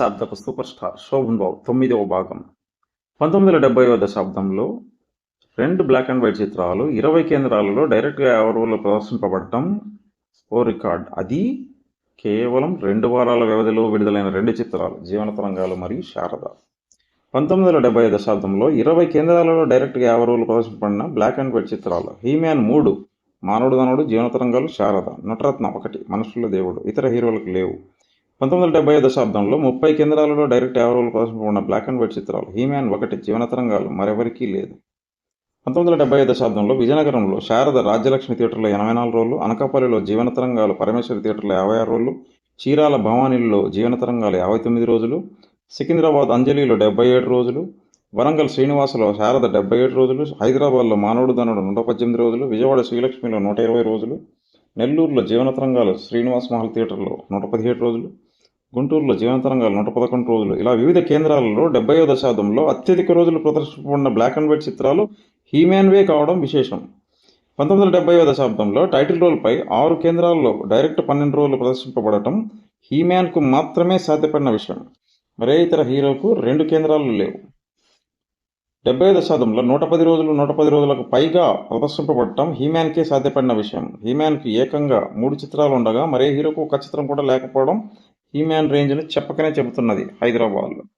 దశాబ్దపు super star Shobhan Babu తొమ్మిదవ భాగం. పంతొమ్మిది వందల డెబ్బైవ దశాబ్దంలో రెండు బ్లాక్ అండ్ వైట్ చిత్రాలు ఇరవై కేంద్రాలలో డైరెక్ట్గా ఎవరిలో ప్రదర్శింపబడటం ఓ రికార్డ్. అది కేవలం రెండు వారాల వ్యవధిలో విడుదలైన రెండు చిత్రాలు జీవన తరంగాలు మరియు శారద. పంతొమ్మిది వందల డెబ్బై దశాబ్దంలో ఇరవై కేంద్రాలలో డైరెక్ట్గా యాభై రోజులు ప్రదర్శింపబడిన బ్లాక్ అండ్ వైట్ చిత్రాలు హీమ్యాన్ మూడు మానవుడు దానుడు జీవన తరంగాలు శారద నటరత్నం ఒకటి మనుషుల దేవుడు ఇతర హీరోలకు లేవు. పంతొమ్మిది వందల డెబ్బై దశాబ్దంలో ముప్పై కేంద్రాలలో డైరెక్ట్ ఎవరోల కోసం ఉన్న బ్లాక్ అండ్ వైట్ చిత్రాలు హీమ్యాన్ ఒకటి జీవన తరంగాలు మరెవరికీ లేదు. పంతొమ్మిది వందల డెబ్బై దశాబ్దంలో విజయనగరంలో శారద రాజ్యలక్ష్మి థియేటర్లో ఎనభై నాలుగు రోజులు అనకాపల్లిలో జీవన తరంగాలు పరమేశ్వరి థియేటర్లో యాభై ఆరు రోజులు చీరాల భవానీలో జీవన తరంగాలు యాభై తొమ్మిది రోజులు సికింద్రాబాద్ అంజలిలో డెబ్బై ఏడు రోజులు వరంగల్ శ్రీనివాసలో శారద డెబ్బై ఏడు రోజులు హైదరాబాద్లో మానవుడు ధనుడు నూట పద్దెనిమిది రోజులు విజయవాడ శ్రీలక్ష్మిలో నూట ఇరవై రోజులు నెల్లూరులో జీవన తరంగాలు శ్రీనివాస్ మహల్ థియేటర్లో నూట పదిహేడు రోజులు గుంటూరులో జీవన నూట పదకొండు రోజులు. ఇలా వివిధ కేంద్రాలలో డెబ్బయో దశాబ్దంలో అత్యధిక రోజులు ప్రదర్శింపబడిన బ్లాక్ అండ్ వైట్ చిత్రాలు హీమ్యాన్వే కావడం విశేషం. పంతొమ్మిది వందల డెబ్బైవ దశాబ్దంలో టైటిల్ రోల్పై ఆరు కేంద్రాల్లో డైరెక్ట్ పన్నెండు రోజులు ప్రదర్శింపబడటం హీమ్యాన్కు మాత్రమే సాధ్యపడిన విషయం. మరే ఇతర హీరోకు రెండు కేంద్రాలు లేవు. డెబ్బై దశాబ్దంలో నూట పది రోజులు నూట పది రోజులకు పైగా ప్రదర్శింపబడటం హీమ్యాన్కే సాధ్యపడిన విషయం. హీమ్యాన్కి ఏకంగా మూడు చిత్రాలు ఉండగా మరే హీరోకు ఒక చిత్రం కూడా లేకపోవడం హీమ్యాన్ రేంజ్ని చెప్పకనే చెబుతున్నది హైదరాబాద్లో.